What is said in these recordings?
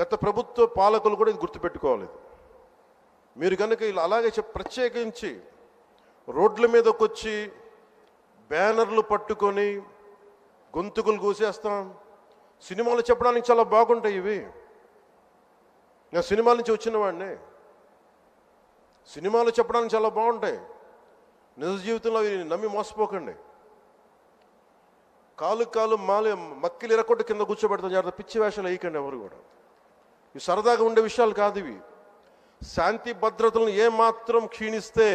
గత ప్రభుత్వ పాలకులు కూడా ఇది గుర్తుపెట్టుకోవాలి. మీరు కనుక ఇలా అలాగే చెప్ ప్రత్యేకించి రోడ్ల మీదకి వచ్చి బ్యానర్లు పట్టుకొని గొంతుకులు కూసేస్తాం సినిమాలు చెప్పడానికి చాలా బాగుంటాయి ఇవి. నేను సినిమాల నుంచి వచ్చిన వాడిని. సినిమాలు చెప్పడానికి చాలా బాగుంటాయి. నిజ జీవితంలో అవి నమ్మి మోసపోకండి. కాలు కాలు మాలి మక్కిలు ఇరకొట్టు కింద కూర్చోబెడతాం. జాగ్రత్త పిచ్చి వేషాలు వేయకండి ఎవరు కూడా. ఇవి సరదాగా ఉండే విషయాలు కాదు ఇవి. శాంతి భద్రతలను ఏమాత్రం క్షీణిస్తే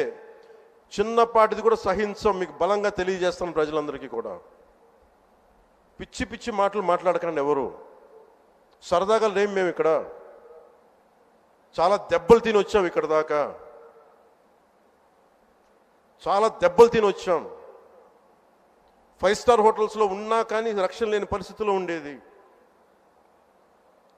చిన్నపాటిది కూడా సహించం మీకు బలంగా తెలియజేస్తాను ప్రజలందరికీ కూడా. పిచ్చి పిచ్చి మాటలు మాట్లాడకండి ఎవరు? సరదాగా లేం మేము ఇక్కడ. చాలా దెబ్బలు తిని వచ్చాం ఇక్కడ దాకా. చాలా దెబ్బలు తిని వచ్చాం. ఫైవ్ స్టార్ హోటల్స్లో ఉన్నా కానీ రక్షణ లేని పరిస్థితిలో ఉండేది.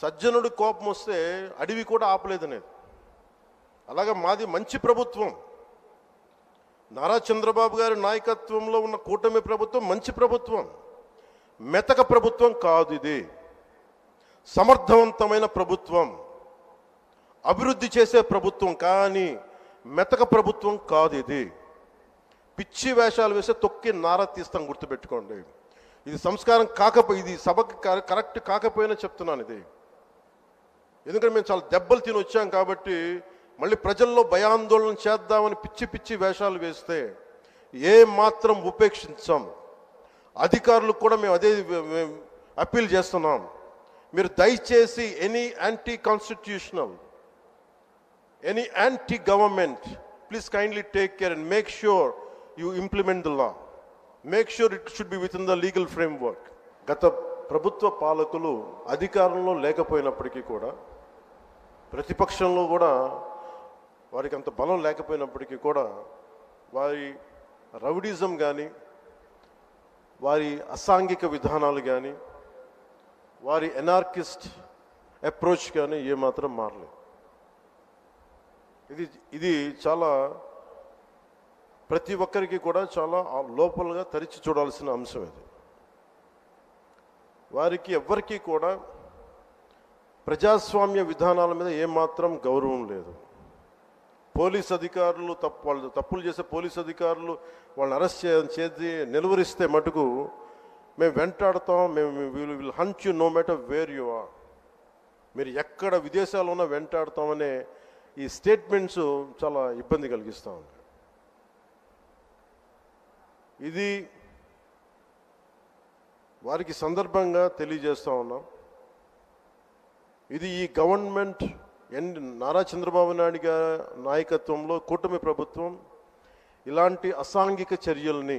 సజ్జనుడి కోపం వస్తే అడవి కూడా ఆపలేదనేది అలాగే మాది మంచి ప్రభుత్వం. నారా చంద్రబాబు గారి నాయకత్వంలో ఉన్న కూటమి ప్రభుత్వం మంచి ప్రభుత్వం. మెతక ప్రభుత్వం కాదు ఇది. సమర్థవంతమైన ప్రభుత్వం. అభివృద్ధి చేసే ప్రభుత్వం కానీ మెతక ప్రభుత్వం కాదు ఇది. పిచ్చి వేషాలు వేస్తే తొక్కి నారా తీస్తాం గుర్తుపెట్టుకోండి. ఇది సంస్కారం కాకపోయి ఇది సభకి కరెక్ట్ కాకపోయినా చెప్తున్నాను ఇది. ఎందుకంటే మేము చాలా దెబ్బలు తిని వచ్చాం కాబట్టి మళ్ళీ ప్రజల్లో భయాందోళన చేద్దామని పిచ్చి పిచ్చి వేషాలు వేస్తే ఏ మాత్రం ఉపేక్షించాం అధికారులకు కూడా మేము అదే అప్పీల్ చేస్తున్నాం మీరు దయచేసి any anti constitutional any anti-government, please kindly take care and make sure you implement make law. It should be within the legal legal framework. గత ప్రభుత్వ పాలకులు అధికారంలో లేకపోయినప్పటికీ కూడా ప్రతిపక్షంలో కూడా వారికి అంత బలం లేకపోయినప్పటికీ కూడా వారి రౌడిజం కానీ వారి అసాంఘిక విధానాలు కానీ వారి ఎనార్కిస్ట్ అప్రోచ్ కానీ ఏమాత్రం మారలేదు. ఇది ఇది చాలా ప్రతి ఒక్కరికి కూడా చాలా లోపలగా తరిచి చూడాల్సిన అంశం ఇది. వారికి ఎవ్వరికీ కూడా ప్రజాస్వామ్య విధానాల మీద ఏమాత్రం గౌరవం లేదు. పోలీస్ అధికారులు తప్పు వాళ్ళు తప్పులు చేసే పోలీస్ అధికారులు వాళ్ళని అరెస్ట్ చేసి నిలువరిస్తే మటుకు మేము వెంటాడతాం మేము will will hunt you no matter where you are మీరు ఎక్కడ విదేశాల్లో ఉన్నా వెంటాడతామనే ఈ స్టేట్మెంట్స్ చాలా ఇబ్బంది కలిగిస్తూ ఉంది. ఇది వారికి సందర్భంగా తెలియజేస్తూ ఉన్నాం. ఇది ఈ గవర్నమెంట్ ఎన్ నారా చంద్రబాబు నాయుడు గారి నాయకత్వంలో కూటమి ప్రభుత్వం ఇలాంటి అసాంఘిక చర్యల్ని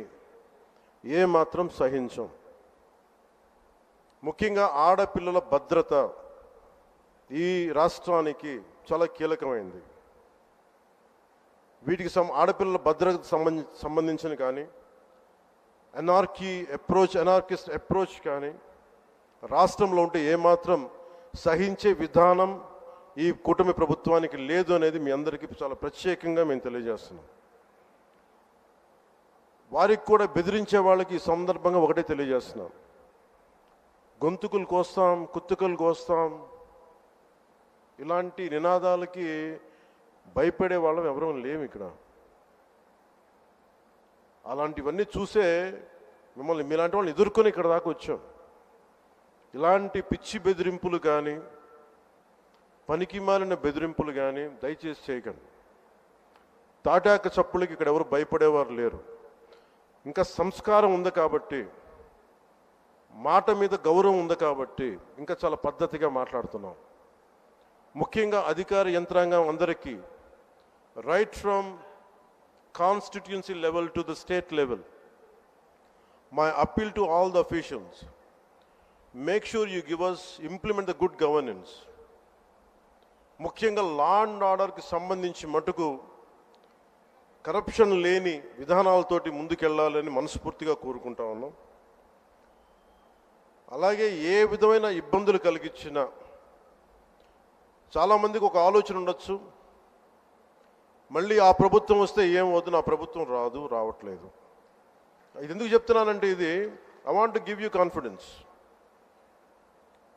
ఏమాత్రం సహించం. ముఖ్యంగా ఆడపిల్లల భద్రత ఈ రాష్ట్రానికి చాలా కీలకమైంది. వీటికి సం ఆడపిల్లల భద్రతకు సంబంధి సంబంధించిన కానీ ఎనార్కీ అప్రోచ్ ఎనార్కిస్ట్ అప్రోచ్ కానీ రాష్ట్రంలో ఉంటే ఏమాత్రం సహించే విధానం ఈ కూటమి ప్రభుత్వానికి లేదు అనేది మీ అందరికీ చాలా ప్రత్యేకంగా మేము తెలియజేస్తున్నాం. వారికి కూడా బెదిరించే వాళ్ళకి ఈ సందర్భంగా ఒకటే తెలియజేస్తున్నాం. గొంతుకులు కోస్తాం కుత్తుకలు కోస్తాం. ఇలాంటి నినాదాలకి భయపడే వాళ్ళం ఎవరూ లేము ఇక్కడ. అలాంటివన్నీ చూసే మిమ్మల్ని మీలాంటి వాళ్ళని ఎదుర్కొని ఇక్కడ దాకా వచ్చాం. ఇలాంటి పిచ్చి బెదిరింపులు కానీ పనికి మాలిన బెదిరింపులు కానీ దయచేసి చేయకండి. తాటాక చప్పులకి ఇక్కడ ఎవరు భయపడేవారు లేరు. ఇంకా సంస్కారం ఉంది కాబట్టి మాట మీద గౌరవం ఉంది కాబట్టి ఇంకా చాలా పద్ధతిగా మాట్లాడుతున్నాం. ముఖ్యంగా అధికార యంత్రాంగం అందరికీ right from constituency level to the state level my appeal to all the officials make sure you give us implement the good governance ముఖ్యంగా లా అండ్ ఆర్డర్కి సంబంధించి మటుకు కరప్షన్ లేని విధానాలతోటి ముందుకెళ్ళాలని మనస్ఫూర్తిగా కోరుకుంటా ఉన్నాం. అలాగే ఏ విధమైన ఇబ్బందులు కలిగించినా చాలామందికి ఒక ఆలోచన ఉండొచ్చు. మళ్ళీ ఆ ప్రభుత్వం వస్తే ఏమవుతుంది ఆ ప్రభుత్వం రాదు రావట్లేదు. ఇది ఎందుకు చెప్తున్నానంటే ఇది I want give you confidence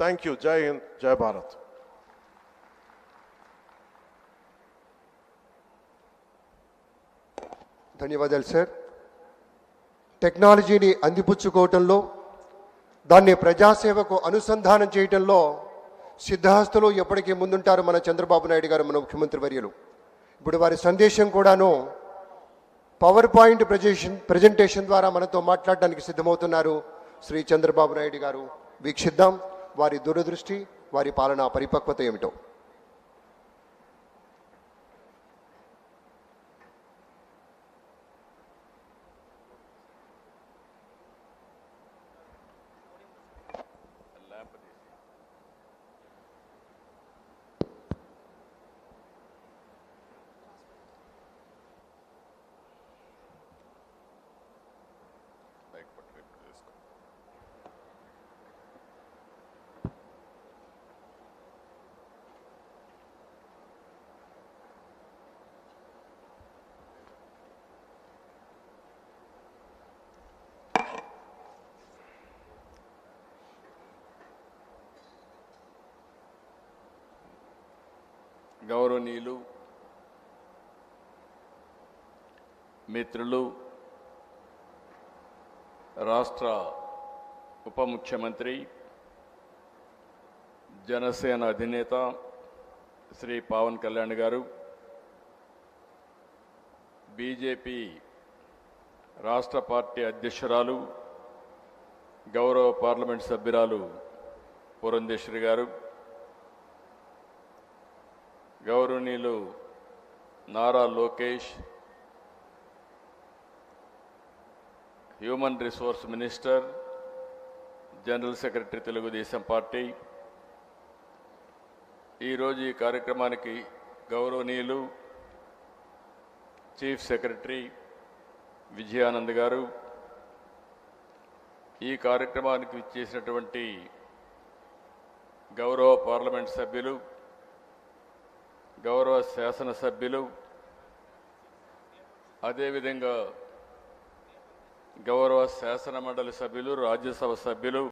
thank you జై హింద్ జై భారత్ ధన్యవాదాలు సార్ టెక్నాలజీని అందిపుచ్చుకోవటంలో దాన్ని ప్రజాసేవకు అనుసంధానం చేయటంలో సిద్ధహస్తులు ఎప్పటికీ ముందుంటారు మన చంద్రబాబు నాయుడు గారు మన ముఖ్యమంత్రి వర్యులు. ఇప్పుడు వారి సందేశం కూడాను పవర్ పాయింట్ ప్రజేషన్ ప్రజెంటేషన్ ద్వారా మనతో మాట్లాడడానికి సిద్ధమవుతున్నారు శ్రీ చంద్రబాబు నాయుడు గారు. వీక్షిద్దాం. వారి దురదృష్టి వారి పాలనా పరిపక్వత ఏమిటో. గౌరవనీయులు మిత్రులు రాష్ట్ర ఉప ముఖ్యమంత్రి జనసేన అధినేత శ్రీ పవన్ కళ్యాణ్ గారు బీజేపీ రాష్ట్ర పార్టీ అధ్యక్షురాలు గౌరవ పార్లమెంట్ సభ్యురాలు పురంధేశ్వరి గారు గౌరవనీయులు Nara Lokesh human resource minister general secretary Telugu Desam party. ఈరోజు ఈ కార్యక్రమానికి గౌరవనీయులు చీఫ్ సెక్రటరీ విజయానంద్ గారు ఈ కార్యక్రమానికి ఇచ్చేసినటువంటి గౌరవ పార్లమెంట్ సభ్యులు గౌరవ శాసనసభ్యులు అదేవిధంగా గౌరవ శాసన మండలి సభ్యులు రాజ్యసభ సభ్యులు